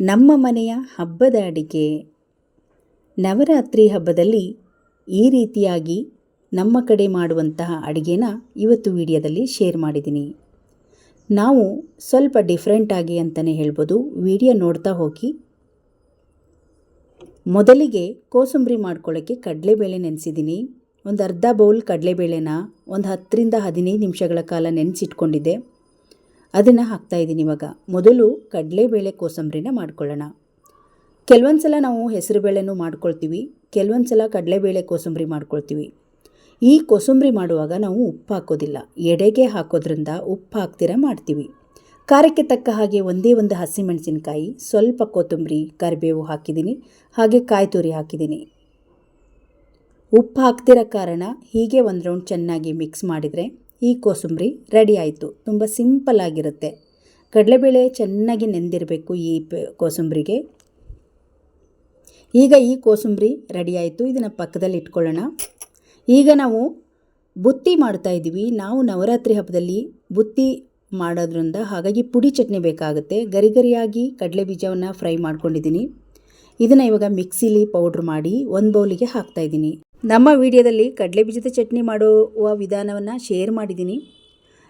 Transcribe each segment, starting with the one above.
ನಮ್ಮ ಮನೆಯ ಹಬ್ಬದ ಅಡಿಗೆ. ನವರಾತ್ರಿ ಹಬ್ಬದಲ್ಲಿ ಈ ರೀತಿಯಾಗಿ ನಮ್ಮ ಕಡೆ ಮಾಡುವಂತಹ ಅಡುಗೆನ ಇವತ್ತು ವಿಡಿಯೋದಲ್ಲಿ ಶೇರ್ ಮಾಡಿದ್ದೀನಿ. ನಾವು ಸ್ವಲ್ಪ ಡಿಫ್ರೆಂಟಾಗಿ ಅಂತಲೇ ಹೇಳ್ಬೋದು. ವಿಡಿಯೋ ನೋಡ್ತಾ ಹೋಗಿ. ಮೊದಲಿಗೆ ಕೋಸಂಬರಿ ಮಾಡ್ಕೊಳ್ಳೋಕ್ಕೆ ಕಡಲೆಬೇಳೆ ನೆನೆಸಿದ್ದೀನಿ. ಒಂದು ಅರ್ಧ ಬೌಲ್ ಕಡಲೆಬೇಳೆನ ಒಂದು ಹತ್ತರಿಂದ ಹದಿನೈದು ನಿಮಿಷಗಳ ಕಾಲ ನೆನೆಸಿಟ್ಕೊಂಡಿದ್ದೆ. ಅದನ್ನು ಹಾಕ್ತಾಯಿದ್ದೀನಿ ಇವಾಗ. ಮೊದಲು ಕಡಲೆಬೇಳೆ ಕೋಸಂಬರಿನ ಮಾಡ್ಕೊಳ್ಳೋಣ. ಕೆಲವೊಂದು ಸಲ ನಾವು ಹೆಸರುಬೇಳೆನೂ ಮಾಡ್ಕೊಳ್ತೀವಿ ಕೆಲವೊಂದು ಸಲ ಕಡಲೆಬೇಳೆ ಕೋಸಂಬರಿ ಮಾಡ್ಕೊಳ್ತೀವಿ. ಈ ಕೋಸಂಬರಿ ಮಾಡುವಾಗ ನಾವು ಉಪ್ಪು ಹಾಕೋದಿಲ್ಲ. ಎಡೆಗೆ ಹಾಕೋದ್ರಿಂದ ಉಪ್ಪು ಹಾಕ್ತಿರ ಮಾಡ್ತೀವಿ. ಖಾರಕ್ಕೆ ತಕ್ಕ ಹಾಗೆ ಒಂದೇ ಒಂದು ಹಸಿಮೆಣಸಿನಕಾಯಿ, ಸ್ವಲ್ಪ ಕೊತ್ತಂಬರಿ, ಕರಿಬೇವು ಹಾಕಿದ್ದೀನಿ, ಹಾಗೆ ಕಾಯಿ ತುರಿ ಹಾಕಿದ್ದೀನಿ. ಉಪ್ಪು ಹಾಕ್ತಿರೋ ಕಾರಣ ಹೀಗೆ ಒಂದು ರೌಂಡ್ ಚೆನ್ನಾಗಿ ಮಿಕ್ಸ್ ಮಾಡಿದರೆ ಈ ಕೋಸಂಬರಿ ರೆಡಿ ಆಯಿತು. ತುಂಬ ಸಿಂಪಲ್ ಆಗಿರುತ್ತೆ. ಕಡಲೆಬೇಳೆ ಚೆನ್ನಾಗಿ ನೆಂದಿರಬೇಕು ಈ ಕೋಸಂಬರಿಗೆ. ಈಗ ಈ ಕೋಸಂಬರಿ ರೆಡಿ ಆಯಿತು. ಇದನ್ನು ಪಕ್ಕದಲ್ಲಿ ಇಟ್ಕೊಳ್ಳೋಣ. ಈಗ ನಾವು ಬುತ್ತಿ ಮಾಡ್ತಾ ಇದ್ದೀವಿ. ನಾವು ನವರಾತ್ರಿ ಹಬ್ಬದಲ್ಲಿ ಬುತ್ತಿ ಮಾಡೋದ್ರಿಂದ ಹಾಗಾಗಿ ಪುಡಿ ಚಟ್ನಿ ಬೇಕಾಗುತ್ತೆ. ಗರಿ ಗರಿಯಾಗಿ ಕಡಲೆ ಬೀಜವನ್ನು ಫ್ರೈ ಮಾಡ್ಕೊಂಡಿದ್ದೀನಿ. ಇದನ್ನು ಇವಾಗ ಮಿಕ್ಸಿಲಿ ಪೌಡ್ರ್ ಮಾಡಿ ಒಂದು ಬೌಲಿಗೆ ಹಾಕ್ತಾಯಿದ್ದೀನಿ ನಮ್ಮ ವಿಡಿಯೋದಲ್ಲಿ ಕಡಲೆ ಬೀಜದ ಚಟ್ನಿ ಮಾಡುವ ವಿಧಾನವನ್ನು ಶೇರ್ ಮಾಡಿದ್ದೀನಿ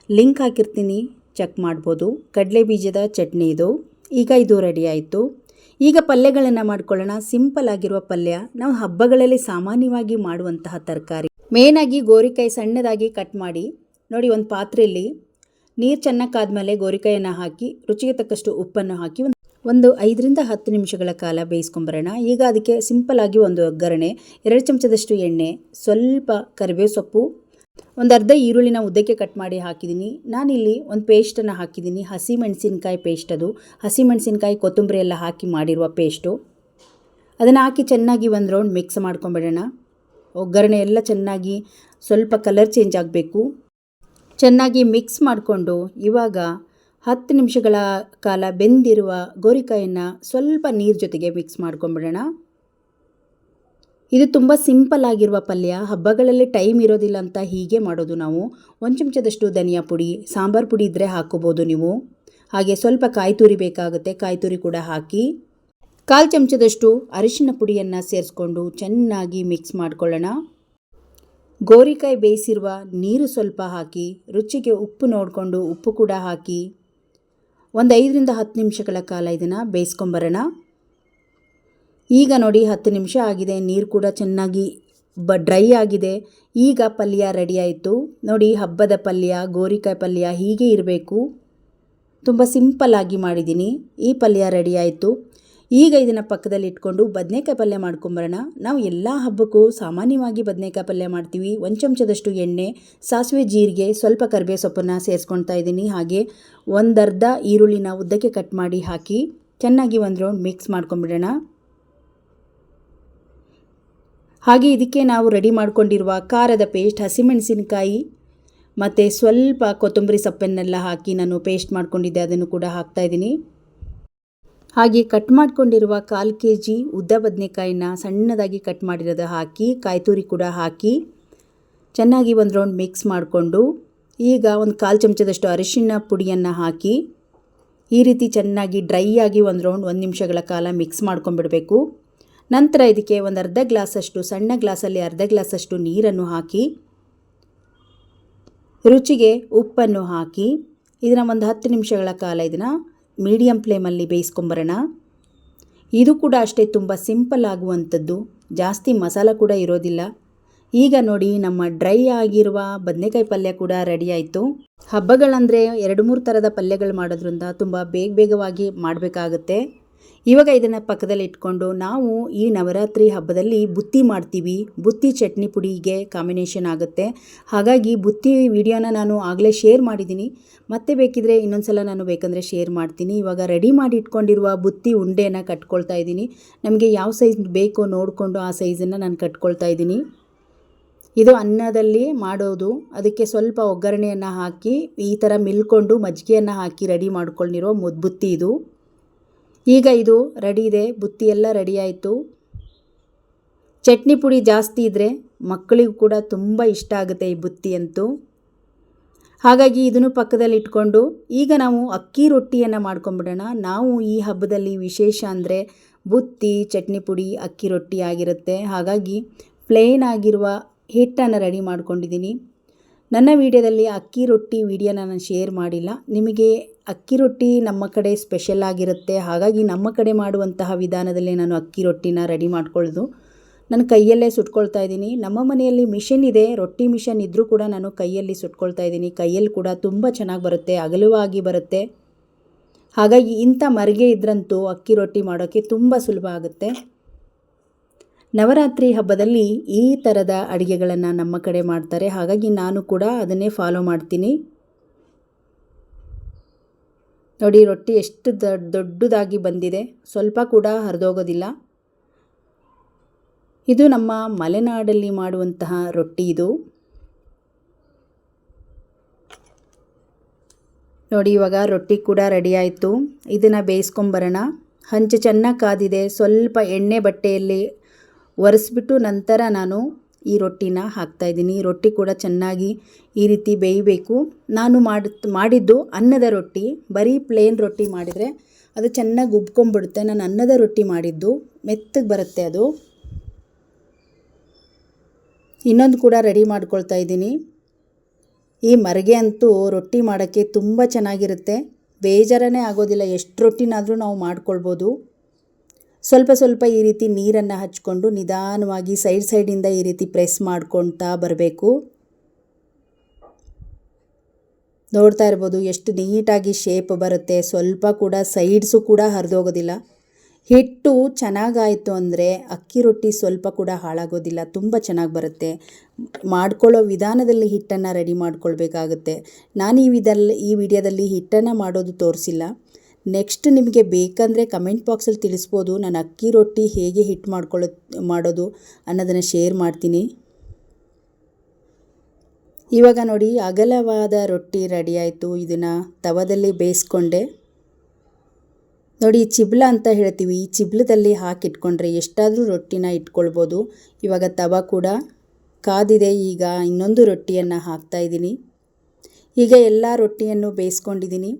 ಲಿಂಕ್ ಹಾಕಿರ್ತೀನಿ ಚೆಕ್ ಮಾಡ್ಬೋದು. ಕಡಲೆ ಬೀಜದ ಚಟ್ನಿ ಇದು. ಈಗ ಇದು ರೆಡಿ ಆಯಿತು. ಈಗ ಪಲ್ಯಗಳನ್ನು ಮಾಡ್ಕೊಳ್ಳೋಣ. ಸಿಂಪಲ್ ಆಗಿರುವ ಪಲ್ಯ. ನಾವು ಹಬ್ಬಗಳಲ್ಲಿ ಸಾಮಾನ್ಯವಾಗಿ ಮಾಡುವಂತಹ ತರಕಾರಿ. ಮೇನಾಗಿ ಗೋರಿಕಾಯಿ ಸಣ್ಣದಾಗಿ ಕಟ್ ಮಾಡಿ. ನೋಡಿ ಒಂದು ಪಾತ್ರೆಯಲ್ಲಿ ನೀರು ಚೆನ್ನಾಗಿ ಕಾದ್ಮೇಲೆ ಗೋರಿಕಾಯನ್ನು ಹಾಕಿ, ರುಚಿಗೆ ತಕ್ಕಷ್ಟು ಉಪ್ಪನ್ನು ಹಾಕಿ ಒಂದು ಒಂದು ಐದರಿಂದ ಹತ್ತು ನಿಮಿಷಗಳ ಕಾಲ ಬೇಯಿಸ್ಕೊಂಬರೋಣ. ಈಗ ಅದಕ್ಕೆ ಸಿಂಪಲ್ಲಾಗಿ ಒಂದು ಒಗ್ಗರಣೆ, ಎರಡು ಚಮಚದಷ್ಟು ಎಣ್ಣೆ, ಸ್ವಲ್ಪ ಕರಿಬೇವು ಸೊಪ್ಪು, ಒಂದು ಅರ್ಧ ಈರುಳ್ಳಿನ ಉದ್ದಕ್ಕೆ ಕಟ್ ಮಾಡಿ ಹಾಕಿದ್ದೀನಿ. ನಾನಿಲ್ಲಿ ಒಂದು ಪೇಸ್ಟನ್ನು ಹಾಕಿದ್ದೀನಿ. ಹಸಿ ಮೆಣಸಿನ್ಕಾಯಿ ಪೇಸ್ಟ್ ಅದು. ಹಸಿ ಮೆಣಸಿನ್ಕಾಯಿ ಕೊತ್ತಂಬರಿ ಎಲ್ಲ ಹಾಕಿ ಮಾಡಿರುವ ಪೇಸ್ಟು. ಅದನ್ನು ಹಾಕಿ ಚೆನ್ನಾಗಿ ಒಂದು ರೌಂಡ್ ಮಿಕ್ಸ್ ಮಾಡ್ಕೊಂಬಿಡೋಣ. ಒಗ್ಗರಣೆ ಎಲ್ಲ ಚೆನ್ನಾಗಿ ಸ್ವಲ್ಪ ಕಲರ್ ಚೇಂಜ್ ಆಗಬೇಕು. ಚೆನ್ನಾಗಿ ಮಿಕ್ಸ್ ಮಾಡಿಕೊಂಡು ಇವಾಗ ಹತ್ತು ನಿಮಿಷಗಳ ಕಾಲ ಬೆಂದಿರುವ ಗೋರಿಕಾಯನ್ನು ಸ್ವಲ್ಪ ನೀರು ಜೊತೆಗೆ ಮಿಕ್ಸ್ ಮಾಡ್ಕೊಂಬಿಡೋಣ ಇದು ತುಂಬ ಸಿಂಪಲ್ ಆಗಿರುವ ಪಲ್ಯ, ಹಬ್ಬಗಳಲ್ಲಿ ಟೈಮ್ ಇರೋದಿಲ್ಲ ಅಂತ ಹೀಗೆ ಮಾಡೋದು ನಾವು. ಒಂದು ಚಮಚದಷ್ಟು ಧನಿಯಾ ಪುಡಿ, ಸಾಂಬಾರು ಪುಡಿ ಇದ್ದರೆ ಹಾಕೋಬೋದು ನೀವು. ಹಾಗೆ ಸ್ವಲ್ಪ ಕಾಯಿ ತುರಿ ಬೇಕಾಗುತ್ತೆ ಕಾಯಿ ತುರಿ ಕೂಡ ಹಾಕಿ. ಕಾಲು ಚಮಚದಷ್ಟು ಅರಿಶಿನ ಪುಡಿಯನ್ನು ಸೇರಿಸ್ಕೊಂಡು ಚೆನ್ನಾಗಿ ಮಿಕ್ಸ್ ಮಾಡ್ಕೊಳ್ಳೋಣ. ಗೋರಿಕಾಯಿ ಬೇಯಿಸಿರುವ ನೀರು ಸ್ವಲ್ಪ ಹಾಕಿ, ರುಚಿಗೆ ಉಪ್ಪು ನೋಡಿಕೊಂಡು ಉಪ್ಪು ಕೂಡ ಹಾಕಿ. ಒಂದು ಐದರಿಂದ ಹತ್ತು ನಿಮಿಷಗಳ ಕಾಲ ಇದನ್ನು ಬೇಯಿಸ್ಕೊಂಬರೋಣ. ಈಗ ನೋಡಿ ಹತ್ತು ನಿಮಿಷ ಆಗಿದೆ, ನೀರು ಕೂಡ ಚೆನ್ನಾಗಿ ಬ, ಡ್ರೈ ಆಗಿದೆ. ಈಗ ಪಲ್ಯ ರೆಡಿ ಆಯಿತು. ನೋಡಿ ಹಬ್ಬದ ಪಲ್ಯ, ಗೋರಿಕಾಯಿ ಪಲ್ಯ ಹೀಗೆ ಇರಬೇಕು. ತುಂಬ ಸಿಂಪಲ್ಲಾಗಿ ಮಾಡಿದ್ದೀನಿ. ಈ ಪಲ್ಯ ರೆಡಿ ಆಯಿತು. ಈಗ ಇದನ್ನು ಪಕ್ಕದಲ್ಲಿ ಇಟ್ಕೊಂಡು ಬದನೆಕಾಯಿ ಪಲ್ಯ ಮಾಡ್ಕೊಂಬರೋಣ. ನಾವು ಎಲ್ಲ ಹಬ್ಬಕ್ಕೂ ಸಾಮಾನ್ಯವಾಗಿ ಬದನೆಕಾಯಿ ಪಲ್ಯ ಮಾಡ್ತೀವಿ. ಒಂದು ಚಮಚದಷ್ಟು ಎಣ್ಣೆ, ಸಾಸಿವೆ ಜೀರಿಗೆ, ಸ್ವಲ್ಪ ಕರಿಬೇವು ಸೊಪ್ಪನ್ನು ಸೇರಿಸ್ಕೊಳ್ತಾ ಇದ್ದೀನಿ. ಹಾಗೆ ಒಂದರ್ಧ ಈರುಳ್ಳಿನ ಉದ್ದಕ್ಕೆ ಕಟ್ ಮಾಡಿ ಹಾಕಿ ಚೆನ್ನಾಗಿ ಒಂದು ರೌಂಡ್ ಮಿಕ್ಸ್ ಮಾಡ್ಕೊಂಬಿಡೋಣ ಹಾಗೆ ಇದಕ್ಕೆ ನಾವು ರೆಡಿ ಮಾಡ್ಕೊಂಡಿರುವ ಖಾರದ ಪೇಸ್ಟ್ ಹಸಿಮೆಣಸಿನಕಾಯಿ ಮತ್ತು ಸ್ವಲ್ಪ ಕೊತ್ತಂಬರಿ ಸೊಪ್ಪನ್ನೆಲ್ಲ ಹಾಕಿ ನಾನು ಪೇಸ್ಟ್ ಮಾಡ್ಕೊಂಡಿದ್ದೆ. ಅದನ್ನು ಕೂಡ ಹಾಕ್ತಾಯಿದ್ದೀನಿ ಹಾಗೆ ಕಟ್ ಮಾಡಿಕೊಂಡಿರುವ ಕಾಲು ಕೆ ಜಿ ಉದ್ದ ಬದನೆಕಾಯಿನ ಸಣ್ಣದಾಗಿ ಕಟ್ ಮಾಡಿರೋದು ಹಾಕಿ ಕಾಯ್ತುರಿ ಕೂಡ ಹಾಕಿ, ಚೆನ್ನಾಗಿ ಒಂದು ರೌಂಡ್ ಮಿಕ್ಸ್ ಮಾಡಿಕೊಂಡು, ಈಗ ಒಂದು ಕಾಲು ಚಮಚದಷ್ಟು ಅರಿಶಿನ ಪುಡಿಯನ್ನು ಹಾಕಿ, ಈ ರೀತಿ ಚೆನ್ನಾಗಿ ಡ್ರೈ ಆಗಿ ಒಂದು ರೌಂಡ್ ಒಂದು ನಿಮಿಷಗಳ ಕಾಲ ಮಿಕ್ಸ್ ಮಾಡ್ಕೊಂಡ್ಬಿಡಬೇಕು. ನಂತರ ಇದಕ್ಕೆ ಒಂದು ಅರ್ಧ ಗ್ಲಾಸಷ್ಟು, ಸಣ್ಣ ಗ್ಲಾಸಲ್ಲಿ ಅರ್ಧ ಗ್ಲಾಸಷ್ಟು ನೀರನ್ನು ಹಾಕಿ, ರುಚಿಗೆ ಉಪ್ಪನ್ನು ಹಾಕಿ, ಇದನ್ನು ಒಂದು ಹತ್ತು ನಿಮಿಷಗಳ ಕಾಲ ಇದನ್ನು ಮೀಡಿಯಮ್ ಫ್ಲೇಮಲ್ಲಿ ಬೇಯಿಸ್ಕೊಂಬರೋಣ. ಇದು ಕೂಡ ಅಷ್ಟೇ ತುಂಬ ಸಿಂಪಲ್ ಆಗುವಂಥದ್ದು. ಜಾಸ್ತಿ ಮಸಾಲ ಕೂಡ ಇರೋದಿಲ್ಲ. ಈಗ ನೋಡಿ ನಮ್ಮ ಡ್ರೈ ಆಗಿರುವ ಬದನೆಕಾಯಿ ಪಲ್ಯ ಕೂಡ ರೆಡಿ ಆಯಿತು. ಹಬ್ಬಗಳಂದರೆ ಎರಡು ಮೂರು ಥರದ ಪಲ್ಯಗಳು ಮಾಡೋದ್ರಿಂದ ತುಂಬ ಬೇಗ ಬೇಗವಾಗಿ ಮಾಡಬೇಕಾಗುತ್ತೆ. ಇವಾಗ ಇದನ್ನು ಪಕ್ಕದಲ್ಲಿ ಇಟ್ಕೊಂಡು ನಾವು ಈ ನವರಾತ್ರಿ ಹಬ್ಬದಲ್ಲಿ ಬುತ್ತಿ ಮಾಡ್ತೀವಿ. ಬುತ್ತಿ ಚಟ್ನಿ ಪುಡಿಗೆ ಕಾಂಬಿನೇಷನ್ ಆಗುತ್ತೆ. ಹಾಗಾಗಿ ಬುತ್ತಿ ವಿಡಿಯೋನ ನಾನು ಆಗಲೇ ಶೇರ್ ಮಾಡಿದ್ದೀನಿ. ಮತ್ತೆ ಬೇಕಿದ್ರೆ ಇನ್ನೊಂದು ಸಲ ನಾನು ಬೇಕಂದರೆ ಶೇರ್ ಮಾಡ್ತೀನಿ. ಇವಾಗ ರೆಡಿ ಮಾಡಿ ಇಟ್ಕೊಂಡಿರುವ ಬುತ್ತಿ ಉಂಡೆನ ಕಟ್ಕೊಳ್ತಾ ಇದ್ದೀನಿ. ನಮಗೆ ಯಾವ ಸೈಜ್ ಬೇಕೋ ನೋಡಿಕೊಂಡು ಆ ಸೈಜನ್ನು ನಾನು ಕಟ್ಕೊಳ್ತಾ ಇದ್ದೀನಿ. ಇದು ಅನ್ನದಲ್ಲಿ ಮಾಡೋದು. ಅದಕ್ಕೆ ಸ್ವಲ್ಪ ಒಗ್ಗರಣೆಯನ್ನು ಹಾಕಿ ಈ ಥರ ಮಿಲ್ಕೊಂಡು ಮಜ್ಜಿಗೆಯನ್ನು ಹಾಕಿ ರೆಡಿ ಮಾಡ್ಕೊಂಡಿರೋ ಮುದ್ ಬುತ್ತಿ ಇದು. ಈಗ ಇದು ರೆಡಿ ಇದೆ, ಬುತ್ತಿ ಎಲ್ಲ ರೆಡಿ ಆಯಿತು. ಚಟ್ನಿ ಪುಡಿ ಜಾಸ್ತಿ ಇದ್ದರೆ ಮಕ್ಕಳಿಗೂ ಕೂಡ ತುಂಬ ಇಷ್ಟ ಆಗುತ್ತೆ ಈ ಬುತ್ತಿ ಅಂತೂ. ಹಾಗಾಗಿ ಇದನ್ನು ಪಕ್ಕದಲ್ಲಿ ಇಟ್ಕೊಂಡು ಈಗ ನಾವು ಅಕ್ಕಿ ರೊಟ್ಟಿಯನ್ನು ಮಾಡ್ಕೊಂಬಿಡೋಣ. ನಾವು ಈ ಹಬ್ಬದಲ್ಲಿ ವಿಶೇಷ ಅಂದರೆ ಬುತ್ತಿ, ಚಟ್ನಿ ಪುಡಿ, ಅಕ್ಕಿ ರೊಟ್ಟಿ ಆಗಿರುತ್ತೆ. ಹಾಗಾಗಿ ಪ್ಲೇನ್ ಆಗಿರುವ ಹಿಟ್ಟನ್ನು ರೆಡಿ ಮಾಡ್ಕೊಂಡಿದ್ದೀನಿ. ನನ್ನ ವಿಡಿಯೋದಲ್ಲಿ ಅಕ್ಕಿ ರೊಟ್ಟಿ ವಿಡಿಯೋನ ನಾನು ಶೇರ್ ಮಾಡಿಲ್ಲ. ನಿಮಗೆ ಅಕ್ಕಿ ರೊಟ್ಟಿ ನಮ್ಮ ಕಡೆ ಸ್ಪೆಷಲ್ ಆಗಿರುತ್ತೆ. ಹಾಗಾಗಿ ನಮ್ಮ ಕಡೆ ಮಾಡುವಂತಹ ವಿಧಾನದಲ್ಲಿ ನಾನು ಅಕ್ಕಿ ರೊಟ್ಟಿನ ರೆಡಿ ಮಾಡ್ಕೊಳ್ಳೋದು ನಾನು ಕೈಯಲ್ಲೇ ಸುಟ್ಕೊಳ್ತಾ ಇದ್ದೀನಿ. ನಮ್ಮ ಮನೆಯಲ್ಲಿ ಮಿಷಿನ್ ಇದೆ. ರೊಟ್ಟಿ ಮಿಷನ್ ಇದ್ದರೂ ಕೂಡ ನಾನು ಕೈಯಲ್ಲಿ ಸುಟ್ಕೊಳ್ತಾ ಇದ್ದೀನಿ. ಕೈಯಲ್ಲಿ ಕೂಡ ತುಂಬ ಚೆನ್ನಾಗಿ ಬರುತ್ತೆ. ಅಗಲವಾಗಿ ಬರುತ್ತೆ. ಹಾಗಾಗಿ ಇಂಥ ಮರಿಗೆ ಇದ್ರಂತೂ ಅಕ್ಕಿ ರೊಟ್ಟಿ ಮಾಡೋಕ್ಕೆ ತುಂಬ ಸುಲಭ ಆಗುತ್ತೆ. ನವರಾತ್ರಿ ಹಬ್ಬದಲ್ಲಿ ಈ ಥರದ ಅಡುಗೆಗಳನ್ನು ನಮ್ಮ ಕಡೆ ಮಾಡ್ತಾರೆ. ಹಾಗಾಗಿ ನಾನು ಕೂಡ ಅದನ್ನೇ ಫಾಲೋ ಮಾಡ್ತೀನಿ. ನೋಡಿ, ರೊಟ್ಟಿ ಎಷ್ಟು ದೊಡ್ಡ ದೊಡ್ಡದಾಗಿ ಬಂದಿದೆ. ಸ್ವಲ್ಪ ಕೂಡ ಹರಿದೋಗೋದಿಲ್ಲ. ಇದು ನಮ್ಮ ಮಲೆನಾಡಲ್ಲಿ ಮಾಡುವಂತಹ ರೊಟ್ಟಿ ಇದು. ನೋಡಿ, ಇವಾಗ ರೊಟ್ಟಿ ಕೂಡ ರೆಡಿ ಆಯಿತು. ಇದನ್ನು ಬೇಯಿಸ್ಕೊಂಬರೋಣ. ಹಂಚು ಚೆನ್ನಾಗಿ ಕಾದಿದೆ. ಸ್ವಲ್ಪ ಎಣ್ಣೆ ಬಟ್ಟೆಯಲ್ಲಿ ಒರೆಸ್ಬಿಟ್ಟು ನಂತರ ನಾನು ಈ ರೊಟ್ಟಿನ ಹಾಕ್ತಾಯಿದ್ದೀನಿ ರೊಟ್ಟಿ ಕೂಡ ಚೆನ್ನಾಗಿ ಈ ರೀತಿ ಬೇಯಬೇಕು. ನಾನು ಮಾಡಿ, ಮಾಡಿದ್ದು ಅನ್ನದ ರೊಟ್ಟಿ, ಬರೀ ಪ್ಲೇನ್ ರೊಟ್ಟಿ ಮಾಡಿದರೆ ಅದು ಚೆನ್ನಾಗಿ ಉಬ್ಕೊಂಡ್ಬಿಡುತ್ತೆ. ನಾನು ಅನ್ನದ ರೊಟ್ಟಿ ಮಾಡಿದ್ದು, ಮೆತ್ತಗೆ ಬರುತ್ತೆ ಅದು. ಇನ್ನೊಂದು ಕೂಡ ರೆಡಿ ಮಾಡ್ಕೊಳ್ತಾ ಇದ್ದೀನಿ. ಈ ಮರಿಗೆ ಅಂತೂ ರೊಟ್ಟಿ ಮಾಡೋಕ್ಕೆ ತುಂಬ ಚೆನ್ನಾಗಿರುತ್ತೆ. ಬೇಜಾರನೇ ಆಗೋದಿಲ್ಲ. ಎಷ್ಟು ರೊಟ್ಟಿನಾದರೂ ನಾವು ಮಾಡ್ಕೊಳ್ಬೋದು. ಸ್ವಲ್ಪ ಸ್ವಲ್ಪ ಈ ರೀತಿ ನೀರನ್ನು ಹಚ್ಕೊಂಡು ನಿಧಾನವಾಗಿ ಸೈಡ್ ಸೈಡಿಂದ ಈ ರೀತಿ ಪ್ರೆಸ್ ಮಾಡ್ಕೊತಾ ಬರಬೇಕು. ನೋಡ್ತಾ ಇರ್ಬೋದು ಎಷ್ಟು ನೀಟಾಗಿ ಶೇಪ್ ಬರುತ್ತೆ. ಸ್ವಲ್ಪ ಕೂಡ ಸೈಡ್ಸು ಕೂಡ ಹರಿದೋಗೋದಿಲ್ಲ. ಹಿಟ್ಟು ಚೆನ್ನಾಗಾಯಿತು ಅಂದರೆ ಅಕ್ಕಿ ರೊಟ್ಟಿ ಸ್ವಲ್ಪ ಕೂಡ ಹಾಳಾಗೋದಿಲ್ಲ. ತುಂಬ ಚೆನ್ನಾಗಿ ಬರುತ್ತೆ. ಮಾಡ್ಕೊಳ್ಳೋ ವಿಧಾನದಲ್ಲಿ ಹಿಟ್ಟನ್ನು ರೆಡಿ ಮಾಡ್ಕೊಳ್ಬೇಕಾಗುತ್ತೆ. ನಾನು ಈ ವಿಧಲ್ಲಿ ಈ ವಿಡಿಯೋದಲ್ಲಿ ಹಿಟ್ಟನ್ನು ಮಾಡೋದು ತೋರಿಸಿಲ್ಲ. ನೆಕ್ಸ್ಟ್ ನಿಮಗೆ ಬೇಕಂದರೆ ಕಮೆಂಟ್ ಬಾಕ್ಸಲ್ಲಿ ತಿಳಿಸ್ಬೋದು. ನಾನು ಅಕ್ಕಿ ರೊಟ್ಟಿ ಹೇಗೆ ಹಿಟ್ ಮಾಡ್ಕೊಳ್ಳೋ, ಮಾಡೋದು ಅನ್ನೋದನ್ನು ಶೇರ್ ಮಾಡ್ತೀನಿ. ಇವಾಗ ನೋಡಿ, ಅಗಲವಾದ ರೊಟ್ಟಿ ರೆಡಿ ಆಯಿತು. ಇದನ್ನು ತವದಲ್ಲಿ ಬೇಯಿಸ್ಕೊಂಡೆ. ನೋಡಿ ಚಿಬ್ಲ ಅಂತ ಹೇಳ್ತೀವಿ. ಈ ಚಿಬ್ಲದಲ್ಲಿ ಹಾಕಿಟ್ಕೊಂಡ್ರೆ ಎಷ್ಟಾದರೂ ರೊಟ್ಟಿನ ಇಟ್ಕೊಳ್ಬೋದು. ಇವಾಗ ತವ ಕೂಡ ಕಾದಿದೆ. ಈಗ ಇನ್ನೊಂದು ರೊಟ್ಟಿಯನ್ನು ಹಾಕ್ತಾಯಿದ್ದೀನಿ ಈಗ ಎಲ್ಲ ರೊಟ್ಟಿಯನ್ನು ಬೇಯಿಸ್ಕೊಂಡಿದ್ದೀನಿ.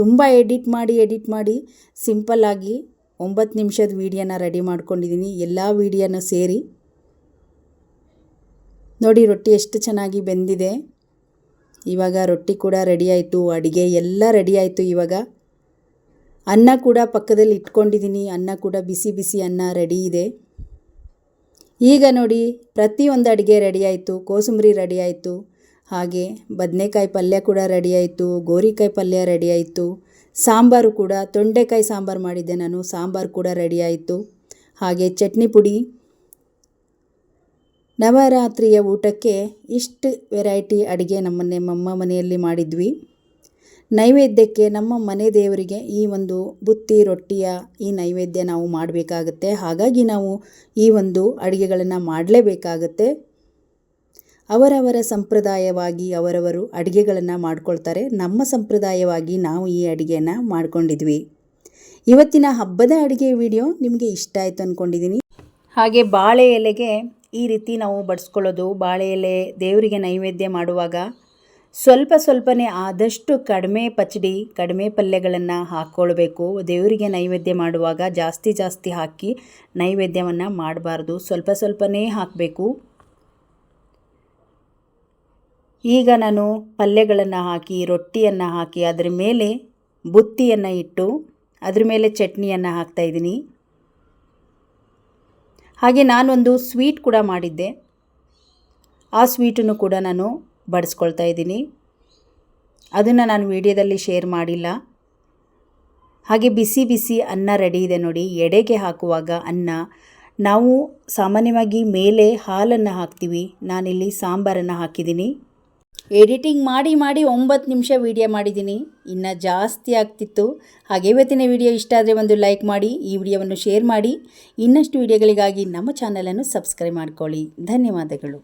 ತುಂಬ ಎಡಿಟ್ ಮಾಡಿ ಎಡಿಟ್ ಮಾಡಿ ಸಿಂಪಲ್ಲಾಗಿ ಒಂಬತ್ತು ನಿಮಿಷದ ವೀಡಿಯೋನ ರೆಡಿ ಮಾಡ್ಕೊಂಡಿದ್ದೀನಿ. ಎಲ್ಲ ವೀಡಿಯೋನೂ ಸೇರಿ. ನೋಡಿ, ರೊಟ್ಟಿ ಎಷ್ಟು ಚೆನ್ನಾಗಿ ಬೆಂದಿದೆ. ಇವಾಗ ರೊಟ್ಟಿ ಕೂಡ ರೆಡಿ ಆಯಿತು. ಅಡುಗೆ ಎಲ್ಲ ರೆಡಿ ಆಯಿತು ಇವಾಗ. ಅನ್ನ ಕೂಡ ಪಕ್ಕದಲ್ಲಿ ಇಟ್ಕೊಂಡಿದ್ದೀನಿ. ಅನ್ನ ಕೂಡ ಬಿಸಿ ಬಿಸಿ ಅನ್ನ ರೆಡಿ ಇದೆ. ಈಗ ನೋಡಿ, ಪ್ರತಿಯೊಂದು ಅಡುಗೆ ರೆಡಿ ಆಯಿತು. ಕೋಸಂಬರಿ ರೆಡಿ ಆಯಿತು. ಹಾಗೆ ಬದನೆಕಾಯಿ ಪಲ್ಯ ಕೂಡ ರೆಡಿಯಾಯಿತು ಗೋರಿಕಾಯಿ ಪಲ್ಯ ರೆಡಿಯಾಯಿತು ಸಾಂಬಾರು ಕೂಡ, ತೊಂಡೆಕಾಯಿ ಸಾಂಬಾರು ಮಾಡಿದ್ದೆ ನಾನು, ಸಾಂಬಾರು ಕೂಡ ರೆಡಿಯಾಯಿತು ಹಾಗೆ ಚಟ್ನಿ ಪುಡಿ. ನವರಾತ್ರಿಯ ಊಟಕ್ಕೆ ಇಷ್ಟು ವೆರೈಟಿ ಅಡುಗೆ ನಮ್ಮನ್ನೇ, ನಮ್ಮ ಮನೆಯಲ್ಲಿ ಮಾಡಿದ್ವಿ. ನೈವೇದ್ಯಕ್ಕೆ ನಮ್ಮ ಮನೆ ದೇವರಿಗೆ ಈ ಒಂದು ಬುತ್ತಿ, ರೊಟ್ಟಿಯ ಈ ನೈವೇದ್ಯ ನಾವು ಮಾಡಬೇಕಾಗತ್ತೆ. ಹಾಗಾಗಿ ನಾವು ಈ ಒಂದು ಅಡುಗೆಗಳನ್ನು ಮಾಡಲೇಬೇಕಾಗತ್ತೆ. ಅವರವರ ಸಂಪ್ರದಾಯವಾಗಿ ಅವರವರು ಅಡುಗೆಗಳನ್ನು ಮಾಡ್ಕೊಳ್ತಾರೆ. ನಮ್ಮ ಸಂಪ್ರದಾಯವಾಗಿ ನಾವು ಈ ಅಡುಗೆಯನ್ನು ಮಾಡ್ಕೊಂಡಿದ್ವಿ. ಇವತ್ತಿನ ಹಬ್ಬದ ಅಡುಗೆ ವಿಡಿಯೋ ನಿಮಗೆ ಇಷ್ಟ ಆಯಿತು ಅಂದ್ಕೊಂಡಿದ್ದೀನಿ ಹಾಗೆ ಬಾಳೆ ಎಲೆಗೆ ಈ ರೀತಿ ನಾವು ಬಡಿಸ್ಕೊಳ್ಳೋದು, ಬಾಳೆ ಎಲೆ ದೇವರಿಗೆ ನೈವೇದ್ಯ ಮಾಡುವಾಗ ಸ್ವಲ್ಪ ಸ್ವಲ್ಪನೇ ಆದಷ್ಟು ಕಡಿಮೆ ಪಚಡಿ, ಕಡಿಮೆ ಪಲ್ಯಗಳನ್ನು ಹಾಕ್ಕೊಳ್ಬೇಕು. ದೇವರಿಗೆ ನೈವೇದ್ಯ ಮಾಡುವಾಗ ಜಾಸ್ತಿ ಜಾಸ್ತಿ ಹಾಕಿ ನೈವೇದ್ಯವನ್ನು ಮಾಡಬಾರ್ದು. ಸ್ವಲ್ಪ ಸ್ವಲ್ಪನೇ ಹಾಕಬೇಕು. ಈಗ ನಾನು ಪಲ್ಯಗಳನ್ನು ಹಾಕಿ, ರೊಟ್ಟಿಯನ್ನು ಹಾಕಿ, ಅದರ ಮೇಲೆ ಬುತ್ತಿಯನ್ನು ಇಟ್ಟು, ಅದ್ರ ಮೇಲೆ ಚಟ್ನಿಯನ್ನು ಹಾಕ್ತಾಯಿದ್ದೀನಿ ಹಾಗೆ ನಾನೊಂದು ಸ್ವೀಟ್ ಕೂಡ ಮಾಡಿದ್ದೆ. ಆ ಸ್ವೀಟನ್ನು ಕೂಡ ನಾನು ಬಡಿಸ್ಕೊಳ್ತಾ ಇದ್ದೀನಿ. ಅದನ್ನು ನಾನು ವಿಡಿಯೋದಲ್ಲಿ ಶೇರ್ ಮಾಡಿಲ್ಲ. ಹಾಗೆ ಬಿಸಿ ಬಿಸಿ ಅನ್ನ ರೆಡಿ ಇದೆ ನೋಡಿ. ಎಡೆಗೆ ಹಾಕುವಾಗ ಅನ್ನ. ನಾವು ಸಾಮಾನ್ಯವಾಗಿ ಮೇಲೆ ಹಾಲನ್ನು ಹಾಕ್ತೀವಿ. ನಾನಿಲ್ಲಿ ಸಾಂಬಾರನ್ನು ಹಾಕಿದ್ದೀನಿ. ಎಡಿಟಿಂಗ್ ಮಾಡಿ ಮಾಡಿ ಒಂಬತ್ತು ನಿಮಿಷ ವೀಡಿಯೋ ಮಾಡಿದ್ದೀನಿ. ಇನ್ನು ಜಾಸ್ತಿ ಆಗ್ತಿತ್ತು. ಹಾಗೆ ಇವತ್ತಿನ ವಿಡಿಯೋ ಇಷ್ಟ ಆದರೆ ಒಂದು ಲೈಕ್ ಮಾಡಿ, ಈ ವಿಡಿಯೋವನ್ನು ಶೇರ್ ಮಾಡಿ. ಇನ್ನಷ್ಟು ವಿಡಿಯೋಗಳಿಗಾಗಿ ನಮ್ಮ ಚಾನಲನ್ನು ಸಬ್ಸ್ಕ್ರೈಬ್ ಮಾಡ್ಕೊಳ್ಳಿ. ಧನ್ಯವಾದಗಳು.